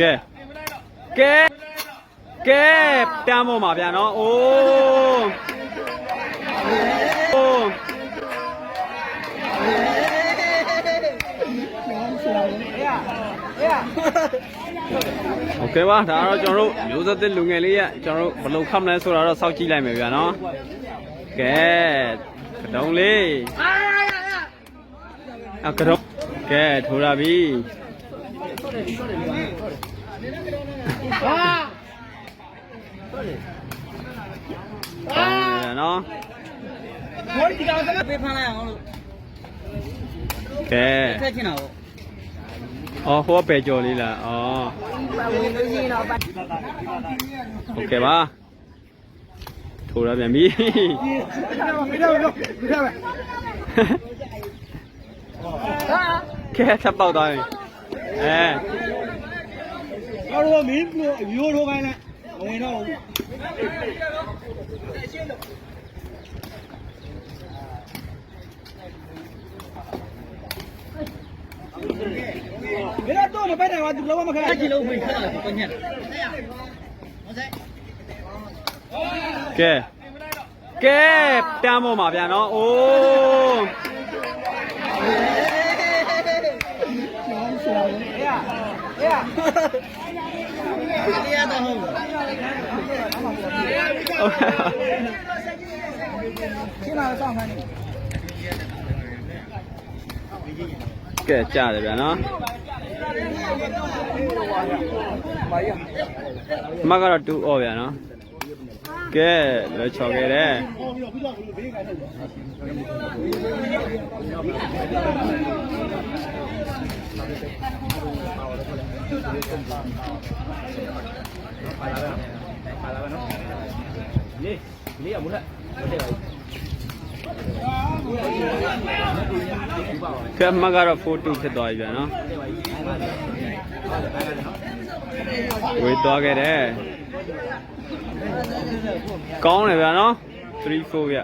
ကဲကဲကဲတမ်းပေါ်မှာဗျာနော်အိုးအိုးโอเคပါဒါကတော့ကျွန်တော်တို့မျိုးသက်သစ်လူငယ်လေးရကျွန်တော်တို့ဘယ်လိုခတ်မလဲဆိုတာတော့စောင့်ကြည့်လိုက်မယ်ဗျာနော်ကဲကတုံးလေးအကတုံး ကဲထိုးရပြီဟာနော် ဘောဒီကောင်စမပေးဖမ်းလိုက်အောင်လို့ ကဲ ဖက်ချင်တာပေါ့ အော်ဟိုကပဲကြော်လေးလားအော် ဝင်လို့ရှိရင်တော့ပတ် โอเคပါထိုးရပြန်ပြီ ပြီးတော့ပြီးတော့ပြီးတော့ ကဲထပ်ပေါက်သွားပြီအဲဟာတော့မင်းရိုးရိုးခိုင်းလိုက်မဝင်တော့ဘူးဘယ်တော့မပဲတယ်ကွာသူလောမခက်အကြည့်လို့ဝင်ခက်တာကိုညက်ကဲကဲတမ်းပေါ်မှာဗျာနော်အိုး အေးအေးတရားတော့ဟုတ်ဟုတ်ကဲ့ရှင်းလာတော့စောင့်ခိုင်းနေကဲကြားတယ်ဗျာနော်အမကတော့တူအော်ဗျာနော်ကဲလွယ်ချော်ခဲ့တယ် ကဲအမကတော့4-2ဖြစ်သွားပြီဗျာနော်ဝေးသွားခဲ့တယ်ကောင်းတယ်ဗျာနော်3-4ဗျ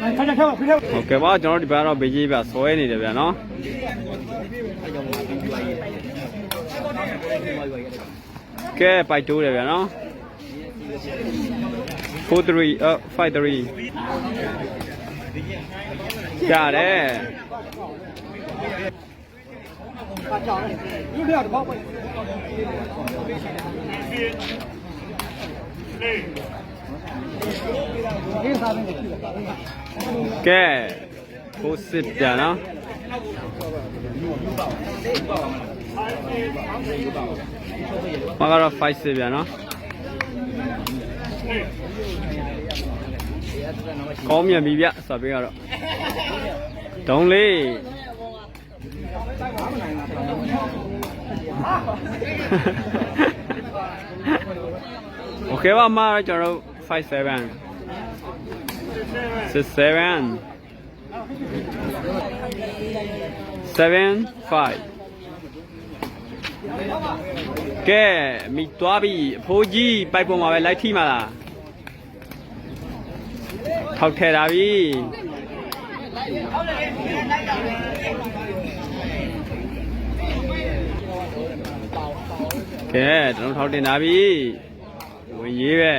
ခါကြခါဖိထဟုတ်ကဲ့ပါကျွန်တော်ဒီဘက်ကတော့ဘေးကြီးဗျဆွဲနေတယ်ဗျာနော်ကဲပိုက်တိုးတယ်ဗျာနော်4-3အ5-3ကြားတယ်ပါကြောင်းဒီပြတော့ပေါ့ဒီစားနေတယ် ကဲကိုစစ်ပြနော်မကတော့5စစ်ပြနော်ကောင်းမြန်ပြီဗျဆိုပေးကတော့ဒုံးလေးโอเคပါအမတော့ကျွန်တော်တို့ 5 7 six seven seven five ကဲမိသွားပြီအဖိုးကြီးပိုက်ပေါ်မှာပဲလိုက်ထိမှာလားထောက်ထဲတာပြီကဲတလုံးထောက်တင်တာပြီဝင်ရေးပဲ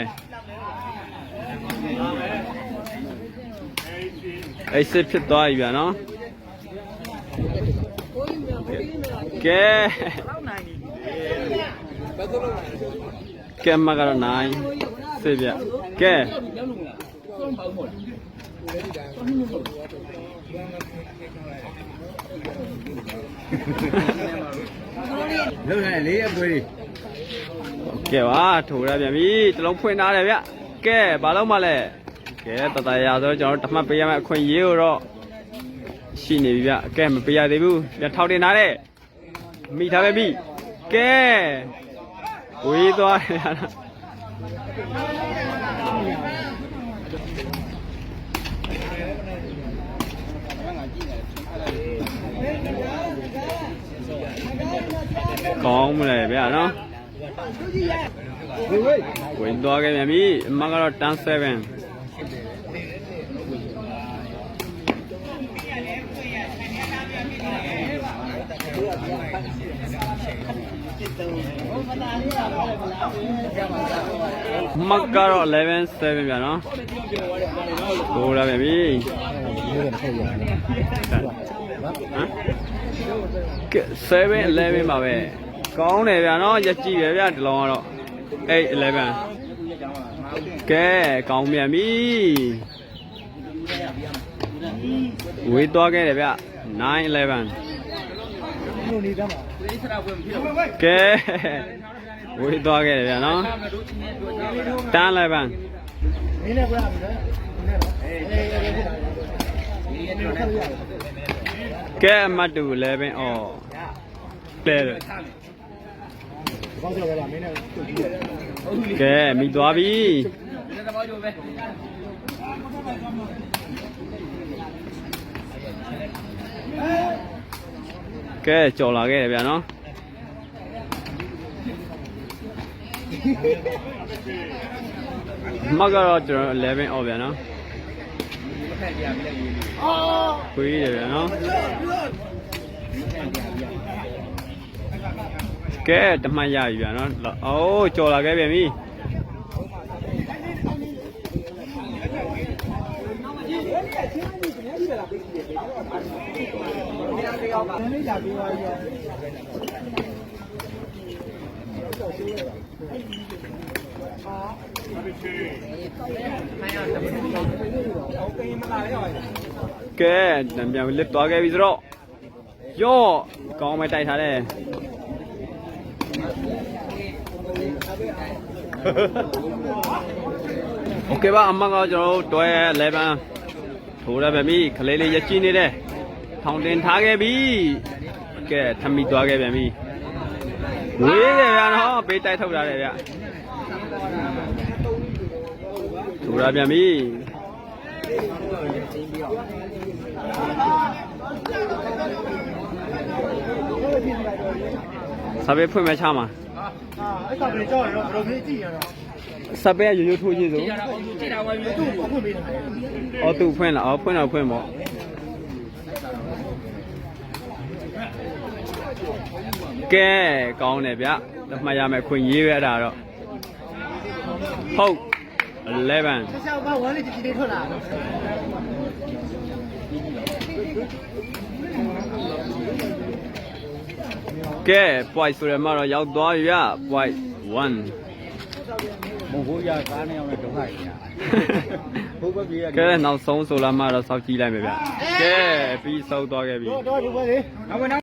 အဲ့စစ်ဖြစ်သွားပြီဗျာနော်ကဲကဲမကတော့နိုင်စစ်ဗျကဲလုံးနေလေးအပွေးကဲပါထိုးရပြန်ပြီတလုံးဖွင့်ထားတယ်ဗျ ကဲဘာလို့မလဲကဲတတရာဆိုတော့ကျွန်တော်တမတ်ပေးရမယ့်အခွင့်အရေးကိုတော့ရှိနေပြီဗျကဲမပေးရသေးဘူးပြန်ထောက်တင်ထားတယ်မိထားပဲပြီကဲဝေးသွားတယ်ဗျာနော်ကောင်းမလဲဗျာနော် ဝေးဝေးဝင်သွားခဲ့ပြန်ပြီအမကတော့တန်း7မတ်ကတော့11 7ပြန်နော်ကိုရပြန်ပြီမျိုးတွေထုတ်ရတယ်ဟမ်ကဲ7 11ပါပဲကောင်းတယ်ဗျာနော်ရက်ကြည့်ပဲဗျာဒီလုံးကတော့ 8 11ကဲကောင်းပြန်ပြီဝေးသွားခဲ့တယ်ဗျ9 11မျိုးနေတမ်းပါကဲဝေးသွားခဲ့တယ်ဗျာနော်တန်း11နင်းနဲ့ပြရမယ်နော်နင်းနဲ့တော့အေးအေးအေးဖြစ်တာလေနင်းနဲ့ခက်ရရတယ်ကဲအမတ်တူ11အော်ကဲတ ယ်ဘောက်ကြောက်ရတာမင်းနဲ့တူကြည့်ရတယ်ကဲမိသွားပြီကဲကြော်လာခဲ့တယ်ဗျာနော်မကတော့ကျွန်တော်11အော်ဗျာနော်ခွေးတယ်ဗျာနော် ကဲတမတ်ရပြီဗျာနော်အိုးကြော်လာခဲ့ပြန်ပြီနင်းလေးကြာပြီးသွားပြီကဲတံပြန်လစ်သွားခဲ့ပြီဆိုတော့ယော့ကောင်းမဲတိုက်ထားတယ် โอเคပါအမကကျွန်တော်တို့တွဲ11ထိုးရပြန်ပြီခလေးလေးရကြည့်နေတယ်ထောင်တင်ထားခဲ့ပြီကဲထမိသွားခဲ့ပြန်ပြီဝေးတယ်ဗျာနော်ပေးတိုက်ထုတ်ထားတယ်ဗျထိုးရပြန်ပြီ စာပေဖွင့်မဲ့ချမှာအာအဲ့ကောင်တွေကြောက်ရတော့ဘယ်လိုဖြစ်ကြည့်ရတော့စာပေကရိုးရိုးထိုးကြည့်စို့သူ့ကိုဖွင့်ပေးတယ်။အော်သူဖွင့်လား။အော်ဖွင့်တော့ဖွင့်ပေါ့။ကဲကောင်းတယ်ဗျ။တမှတ်ရမယ်ခွင့်ရေးပဲအဲ့ဒါတော့။ဟုတ်11ဆက်ဆောက်ပါဝမ်းလေးကြည့်ကြည့်ထွက်လာ ကဲ point ဆိုရမှာတော့ရောက်သွားပြီဗျ။ point 1မဟုတ်ရကားနဲ့ရောက်တဲ့ဒုက္ခကြီးညာဘုဘပြေးရကဲနောက်ဆုံးဆိုလာမှတော့စောက်ကြည့်လိုက်မယ်ဗျ။ကဲပြီးစောက်သွားခဲ့ပြီတော့တော့ဒီဘက်လေ